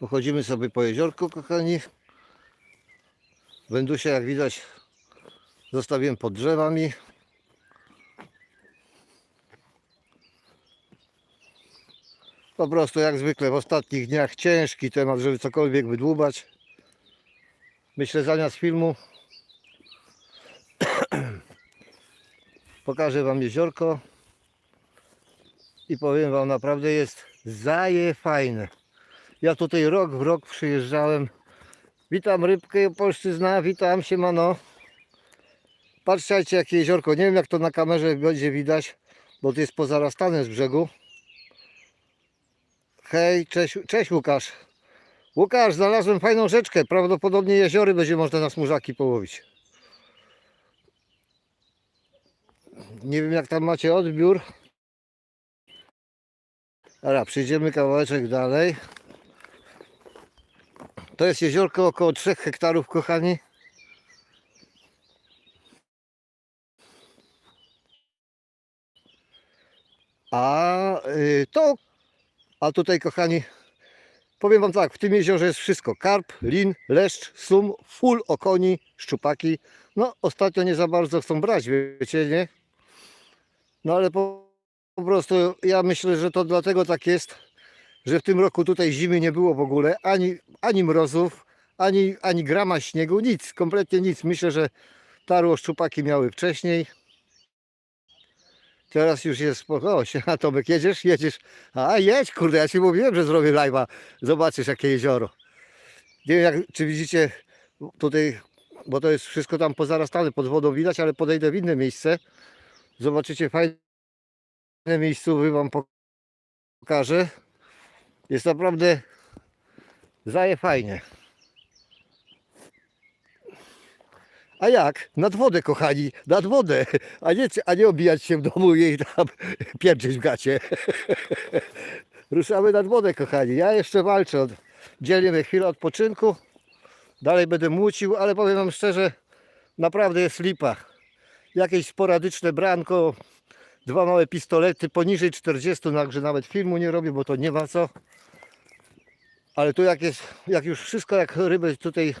Pochodzimy sobie po jeziorku, kochani. Wędusie, jak widać, zostawiłem pod drzewami. Po prostu jak zwykle w ostatnich dniach ciężki temat, żeby cokolwiek wydłubać. Myślę zamiast filmu pokażę Wam jeziorko i powiem Wam naprawdę jest zaje fajne. Ja tutaj rok w rok przyjeżdżałem. Witam rybkę polszczyzna, witam siemano. Patrzcie jakie jeziorko. Nie wiem jak to na kamerze będzie widać, bo to jest pozarastane z brzegu. Hej, cześć, cześć Łukasz. Łukasz, znalazłem fajną rzeczkę. Prawdopodobnie jeziory będzie można na smużaki połowić. Nie wiem jak tam macie odbiór. Dobra, przyjdziemy kawałeczek dalej. To jest jeziorko około 3 hektarów, kochani. A y, to, a tutaj, kochani, powiem Wam tak, w tym jeziorze jest wszystko. Karp, lin, leszcz, sum, full okoni, szczupaki. No, ostatnio nie za bardzo chcą brać, wiecie, nie? No ale po, po prostu ja myślę, że to dlatego tak jest, że w tym roku tutaj zimy nie było w ogóle, ani, ani mrozów, ani, ani grama śniegu, nic, kompletnie nic. Myślę, że tarło szczupaki miały wcześniej. Teraz już jest spoko. Siema Tomek, jedziesz? Jedziesz. A jedź, kurde, ja ci mówiłem, że zrobię live'a. Zobaczysz jakie jezioro. Nie wiem, jak, czy widzicie tutaj, bo to jest wszystko tam pozarastane, pod wodą widać, ale podejdę w inne miejsce. Zobaczycie fajne miejscowy wam pokażę. Jest naprawdę zaje fajnie. A jak? Nad wodę, kochani, nad wodę, a nie, a nie obijać się w domu i tam pierdzieć w gacie. Ruszamy nad wodę, kochani. Ja jeszcze walczę. Dzielimy chwilę odpoczynku. Dalej będę mucił, ale powiem wam szczerze, naprawdę jest lipa. Jakieś sporadyczne branko, dwa małe pistolety poniżej 40, także nawet filmu nie robię, bo to nie ma co. Ale tu jak jest, jak już wszystko jak ryby tutaj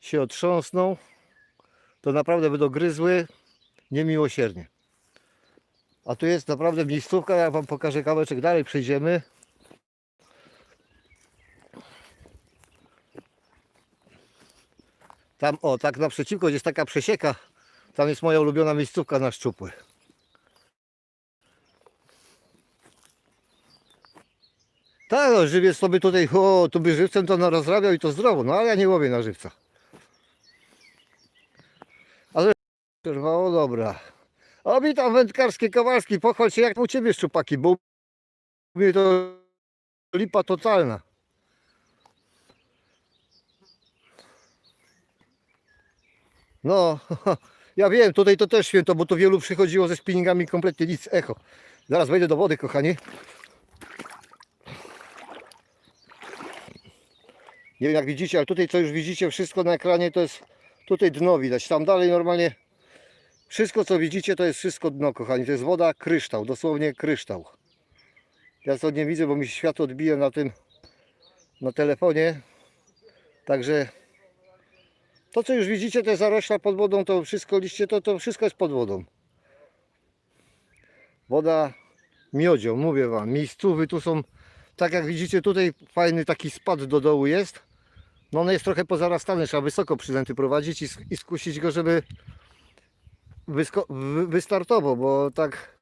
się otrząsną, to naprawdę będą gryzły niemiłosiernie. A tu jest naprawdę miejscówka, jak wam pokażę kawałeczek dalej, przejdziemy. Tam, o, tak naprzeciwko jest taka przesieka. Tam jest moja ulubiona miejscówka na szczupły. Tak, no, żywiec sobie tutaj, o, tu by żywcem to rozrabiał i to zdrowo, no ale ja nie łowię na żywca. Ale przerwało, dobra. O, witam wędkarskie Kowalski, pochwal jak u Ciebie szczupaki, bo u mnie to lipa totalna. No, ja wiem, tutaj to też święto, bo to wielu przychodziło ze spinningami kompletnie nic, echo. Zaraz wejdę do wody, kochani. Nie wiem jak widzicie, ale tutaj co już widzicie wszystko na ekranie to jest tutaj dno widać. Tam dalej normalnie wszystko co widzicie to jest wszystko dno kochani. To jest woda kryształ, dosłownie kryształ. Ja to nie widzę, bo mi się światło odbija na tym na telefonie. Także to co już widzicie te zarośla pod wodą to wszystko liście to, to wszystko jest pod wodą. Woda miodzią, mówię wam. Miejscówy tu są tak jak widzicie tutaj fajny taki spad do dołu jest. No on jest trochę pozarastany, trzeba wysoko przynęty prowadzić i, i skusić go, żeby wysko- wy- wystartował, bo tak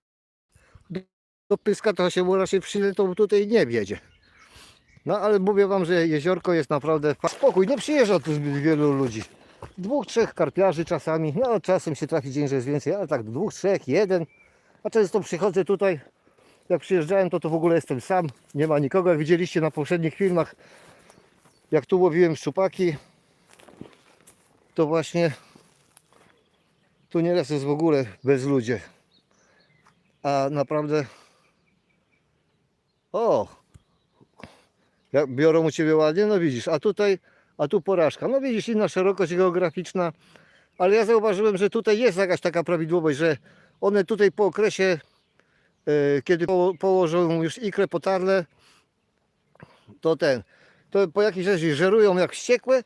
do- pyska to się mu raczej przynętą tutaj nie wiedzie. No ale mówię wam, że jeziorko jest naprawdę spokój, nie przyjeżdża tu zbyt wielu ludzi. Dwóch, trzech karpiarzy czasami, no czasem się trafi dzień, że jest więcej, ale tak dwóch, trzech, jeden. A często przychodzę tutaj jak przyjeżdżałem, to to w ogóle jestem sam. Nie ma nikogo. Jak widzieliście na poprzednich filmach, jak tu łowiłem szczupaki, to właśnie tu nieraz jest w ogóle bez ludzie. A naprawdę. O! Jak biorą u ciebie ładnie, no widzisz, a tutaj, a tu porażka. No widzisz, inna szerokość geograficzna, ale ja zauważyłem, że tutaj jest jakaś taka prawidłowość, że one tutaj po okresie e, kiedy po, położą już ikrę potarle, to ten, to po jakiejś razie żerują jak wściekłe,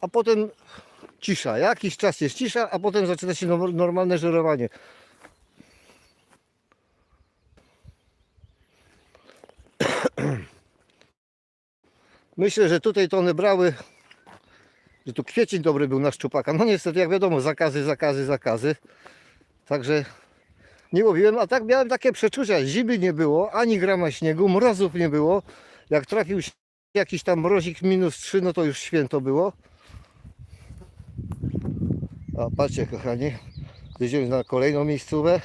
a potem cisza. Jakiś czas jest cisza, a potem zaczyna się no- normalne żerowanie. Myślę, że tutaj to one brały, że tu kwiecień dobry był na szczupaka. No niestety, jak wiadomo, zakazy, zakazy, zakazy. Także nie łowiłem, a tak miałem takie przeczucia. Zimy nie było, ani grama śniegu, mrozów nie było. Jak trafił jakiś tam mrozik minus 3, no to już święto było. A patrzcie kochani, jedziemy na kolejną miejscówę.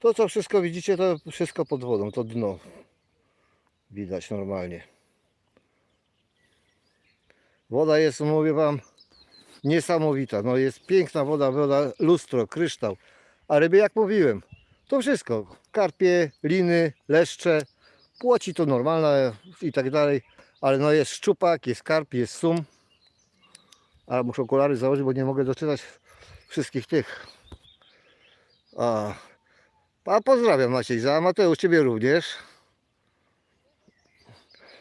To co wszystko widzicie, to wszystko pod wodą, to dno. Widać normalnie. Woda jest, mówię wam, niesamowita. No jest piękna woda, woda, lustro, kryształ. A ryby, jak mówiłem, to wszystko. Karpie, liny, leszcze, płoci to normalne i tak dalej. Ale no jest szczupak, jest karp, jest sum. Ale muszę okulary założyć, bo nie mogę doczytać wszystkich tych. A, a pozdrawiam Maciej za Mateusz, Ciebie również.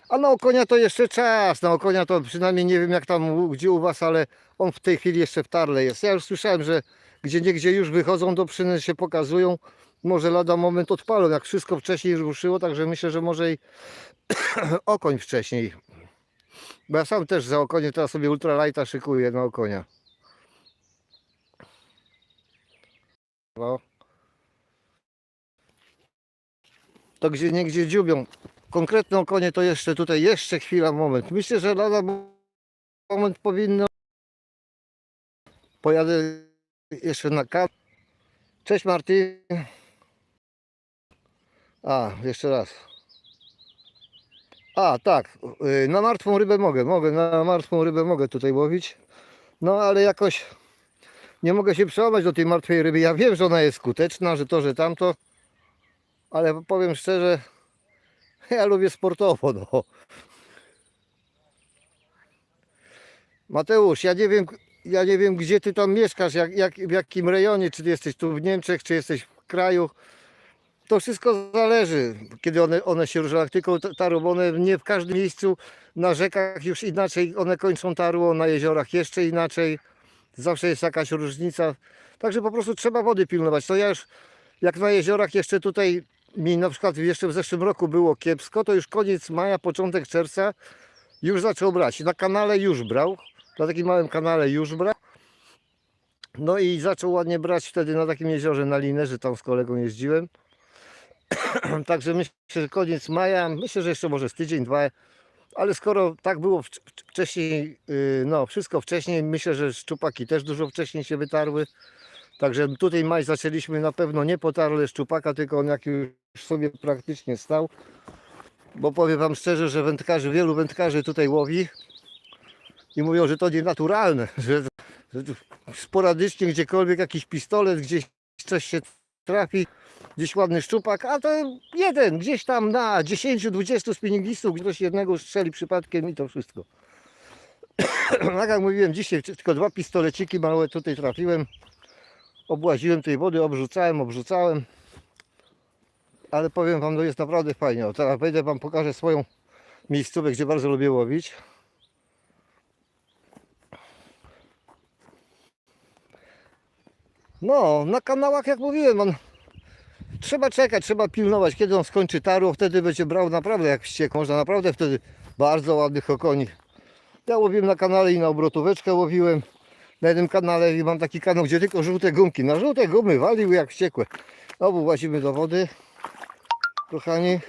A na okonia to jeszcze czas. Na okonia to przynajmniej nie wiem jak tam gdzie u Was, ale on w tej chwili jeszcze w tarle jest. Ja już słyszałem, że gdzie niegdzie już wychodzą do przyny się pokazują. Może lada moment odpalą, jak wszystko wcześniej ruszyło, także myślę, że może i okoń wcześniej. Bo ja sam też za okonie teraz sobie ultralighta szykuję na okonia. No. To gdzie niegdzie dziubią. Konkretne okonie to jeszcze tutaj, jeszcze chwila, moment. Myślę, że lada moment powinno. Pojadę jeszcze na kap. Cześć Marty. A, jeszcze raz. A, tak. y, Na martwą rybę mogę, mogę, na martwą rybę mogę tutaj łowić. No ale jakoś nie mogę się przełamać do tej martwej ryby. Ja wiem, że ona jest skuteczna, że to, że tamto. Ale powiem szczerze, ja lubię sportowo, no. Mateusz, ja nie wiem, ja nie wiem gdzie ty tam mieszkasz, jak, jak, w jakim rejonie, czy jesteś tu w Niemczech, czy jesteś w kraju. To wszystko zależy, kiedy one, one się różnią. Tylko ta- tarą, one nie w każdym miejscu, na rzekach już inaczej one kończą tarło, na jeziorach jeszcze inaczej. Zawsze jest jakaś różnica. Także po prostu trzeba wody pilnować. To ja już, jak na jeziorach jeszcze tutaj mi na przykład jeszcze w zeszłym roku było kiepsko, to już koniec maja, początek czerwca już zaczął brać. Na kanale już brał, na takim małym kanale już brał. No i zaczął ładnie brać wtedy na takim jeziorze na linę, że tam z kolegą jeździłem. Także myślę, że koniec maja, myślę, że jeszcze może z tydzień, dwa, ale skoro tak było wcz- wcz- wcześniej, yy, no wszystko wcześniej, myślę, że szczupaki też dużo wcześniej się wytarły. Także tutaj maj zaczęliśmy na pewno nie po tarle szczupaka, tylko on jak już sobie praktycznie stał. Bo powiem Wam szczerze, że wędkarzy, wielu wędkarzy tutaj łowi i mówią, że to nienaturalne, że, że sporadycznie gdziekolwiek jakiś pistolet, gdzieś coś się trafi, gdzieś ładny szczupak, a to jeden, gdzieś tam na 10-20 spinningistów, ktoś jednego strzeli przypadkiem i to wszystko. Tak jak mówiłem, dzisiaj tylko dwa pistoleciki małe tutaj trafiłem. Obłaziłem tej wody, obrzucałem, obrzucałem. Ale powiem Wam, to jest naprawdę fajnie. O, teraz wejdę Wam, pokażę swoją miejscówkę, gdzie bardzo lubię łowić. No, na kanałach jak mówiłem, on trzeba czekać, trzeba pilnować, kiedy on skończy tarło, wtedy będzie brał naprawdę jak wściek. Można naprawdę wtedy bardzo ładnych okoni. Ja łowiłem na kanale i na obrotóweczkę łowiłem. Na jednym kanale i mam taki kanał, gdzie tylko żółte gumki. Na żółte gumy walił jak wściekłe. Znowu włazimy do wody. Kochani.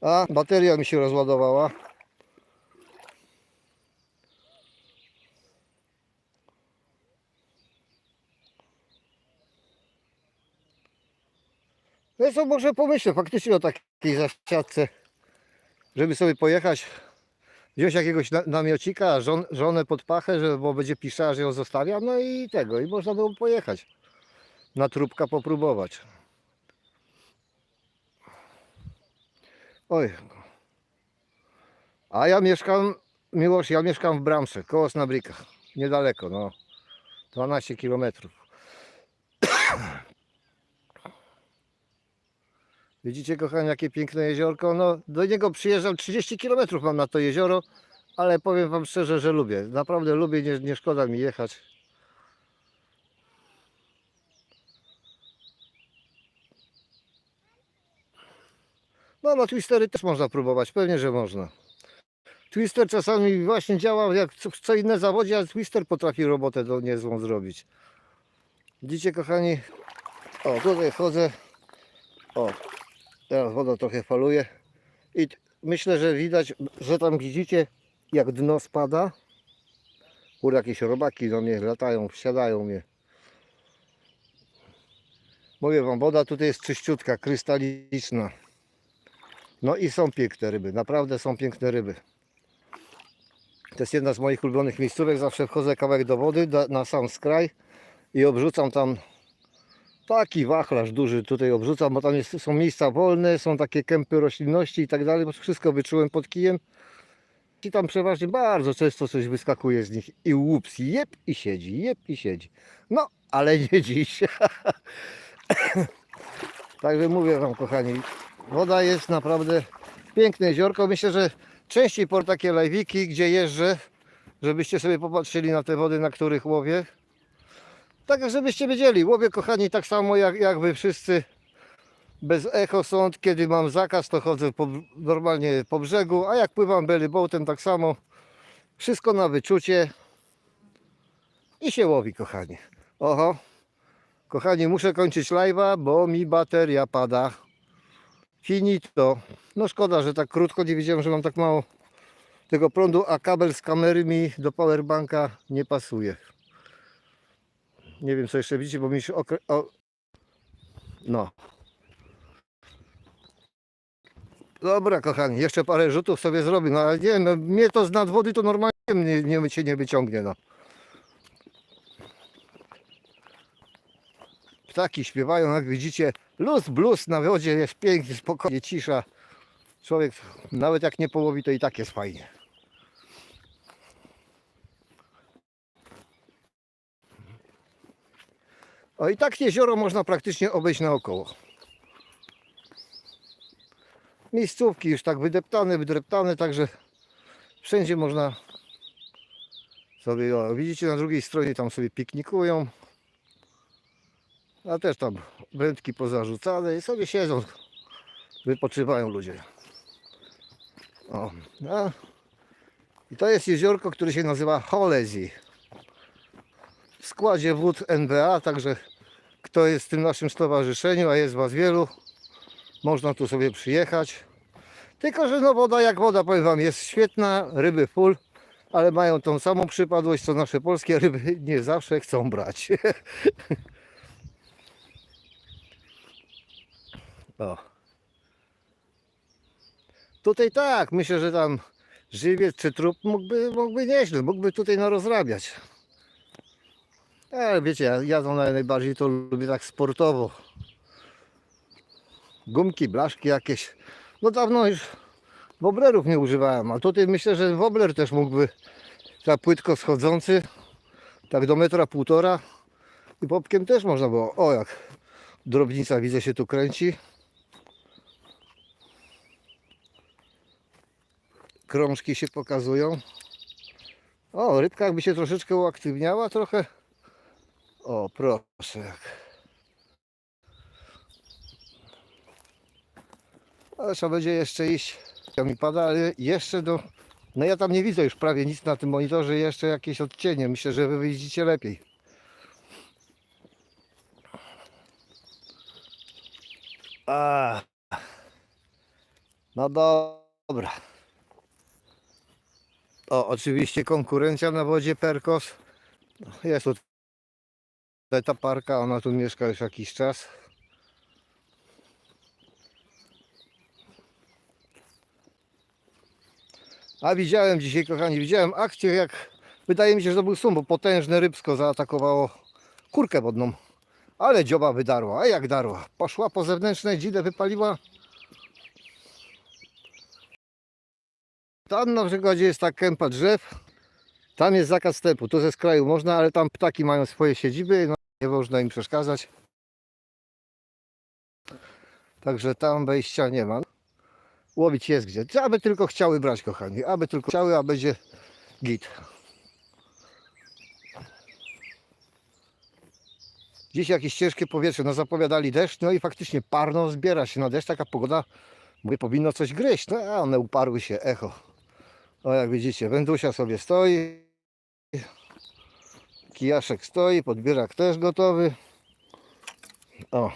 A, bateria mi się rozładowała. No co, może pomyślę faktycznie o takiej zasiadce, żeby sobie pojechać, wziąć jakiegoś na, namiocika, żon, żonę pod pachę, że, bo będzie że ją zostawiam, no i tego, i można było pojechać na trubka popróbować. Oj. A ja mieszkam, Miłosz, ja mieszkam w Bramsze, koło Snabryka, niedaleko, no, 12 kilometrów. Widzicie kochani jakie piękne jeziorko? No do niego przyjeżdżam 30 km mam na to jezioro, ale powiem wam szczerze, że lubię. Naprawdę lubię, nie, nie szkoda mi jechać. No, no twistery też można próbować, pewnie, że można. Twister czasami właśnie działa jak co inne zawodzie, ale twister potrafi robotę do niezłą zrobić. Widzicie kochani? O, tutaj chodzę. O, teraz woda trochę faluje. I myślę, że widać, że tam widzicie jak dno spada. Kurde, jakieś robaki do mnie latają, wsiadają mnie. Mówię wam, woda tutaj jest czyściutka, krystaliczna. No i są piękne ryby, naprawdę są piękne ryby. To jest jedna z moich ulubionych miejscówek. Zawsze wchodzę kawałek do wody na sam skraj i obrzucam tam taki wachlarz duży tutaj obrzucam, bo tam jest, są miejsca wolne, są takie kępy roślinności i tak dalej, bo wszystko wyczułem pod kijem. I tam przeważnie bardzo często coś wyskakuje z nich i łups, jep i siedzi, jep i siedzi. No, ale nie dziś. Także mówię wam kochani, woda jest naprawdę piękne jeziorko. Myślę, że częściej po takie live'iki, gdzie jeżdżę, żebyście sobie popatrzyli na te wody, na których łowię. Tak, żebyście wiedzieli, łowię kochani tak samo jak, jak wy wszyscy. Bez echo sąd, kiedy mam zakaz, to chodzę po, normalnie po brzegu, a jak pływam belly boatem, tak samo. Wszystko na wyczucie i się łowi, kochani. Oho, kochani, muszę kończyć live'a, bo mi bateria pada. Finito. No szkoda, że tak krótko, nie wiedziałem, że mam tak mało tego prądu, a kabel z kamery mi do powerbanka nie pasuje. Nie wiem co jeszcze widzicie, bo mi się okre... O... No. Dobra kochani, jeszcze parę rzutów sobie zrobię, no ale nie, no mnie to z nad wody to normalnie mnie, nie, cię nie wyciągnie, no. Ptaki śpiewają, jak widzicie, luz, blues na wodzie, jest pięknie, spokojnie, cisza. Człowiek nawet jak nie połowi, to i tak jest fajnie. O i tak jezioro można praktycznie obejść naokoło. Miejscówki już tak wydeptane, wydreptane, także wszędzie można sobie, o, widzicie na drugiej stronie tam sobie piknikują. A też tam wędki pozarzucane i sobie siedzą, wypoczywają ludzie. O, a, I to jest jeziorko, które się nazywa Holezi w składzie wód NBA, także kto jest w tym naszym stowarzyszeniu, a jest Was wielu, można tu sobie przyjechać. Tylko, że no woda jak woda, powiem Wam, jest świetna, ryby full, ale mają tą samą przypadłość, co nasze polskie ryby nie zawsze chcą brać. o. Tutaj tak, myślę, że tam żywiec czy trup mógłby, mógłby nieźle, mógłby tutaj narozrabiać. Ale wiecie, ja, ja to naj- najbardziej to lubię tak sportowo. Gumki, blaszki jakieś. No dawno już woblerów nie używałem, a tutaj myślę, że wobler też mógłby tak płytko schodzący, tak do metra półtora i popkiem też można było. O jak drobnica widzę się tu kręci. Krążki się pokazują. O, rybka jakby się troszeczkę uaktywniała trochę. O, proszę. Ale trzeba będzie jeszcze iść. To mi pada, ale jeszcze do... No ja tam nie widzę już prawie nic na tym monitorze, jeszcze jakieś odcienie. Myślę, że wy widzicie lepiej. A. No dobra. O, oczywiście konkurencja na wodzie Perkos. Jest tutaj ta parka, ona tu mieszka już jakiś czas. A widziałem dzisiaj, kochani, widziałem akcję, jak wydaje mi się, że to był sum, bo potężne rybsko zaatakowało kurkę wodną. Ale dzioba wydarła, a jak darła? Poszła po zewnętrznej dzidę, wypaliła. Tam na przykładzie jest ta kępa drzew. Tam jest zakaz wstępu. Tu ze skraju można, ale tam ptaki mają swoje siedziby. No, nie można im przeszkadzać. Także tam wejścia nie ma. Łowić jest gdzie. Aby tylko chciały brać, kochani. Aby tylko chciały, a będzie git. Dziś jakieś ciężkie powietrze, no zapowiadali deszcz, no i faktycznie parno zbiera się na deszcz, taka pogoda, mówię, powinno coś gryźć, no a one uparły się, echo. O jak widzicie, wędusia sobie stoi, kijaszek stoi, podbierak też gotowy. O.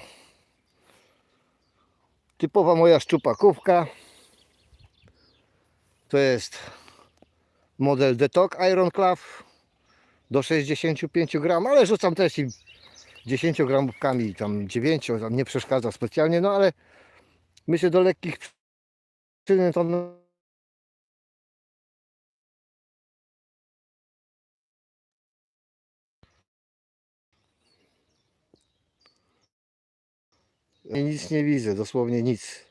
Typowa moja szczupakówka. To jest model Detok Iron Claw do 65 gram, ale rzucam też i 10 gramówkami, tam 9, tam nie przeszkadza specjalnie, no ale myślę do lekkich przyczyn to no, Ja nic nie widzę, dosłownie nic.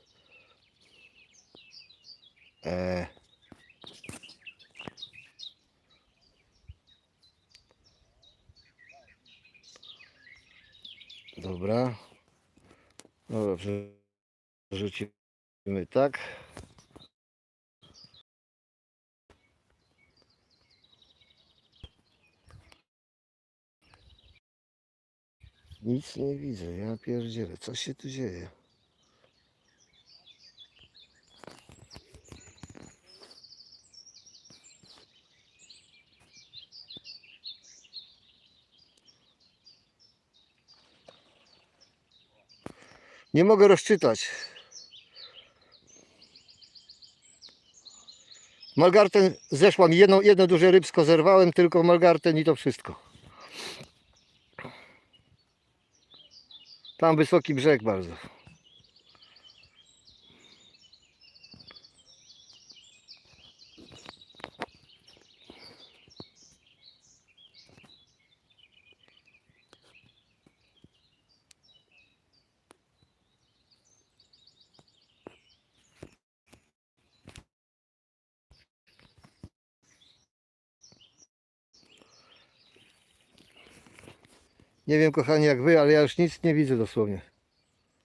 E. Dobra. Dobra, przerzucimy tak. Nic nie widzę, ja pierdzielę, co się tu dzieje? Nie mogę rozczytać. Malgarten zeszła mi jedno, jedno duże rybsko zerwałem, tylko malgarten i to wszystko. Tam wysoki brzeg bardzo. Nie wiem kochani jak wy, ale ja już nic nie widzę dosłownie.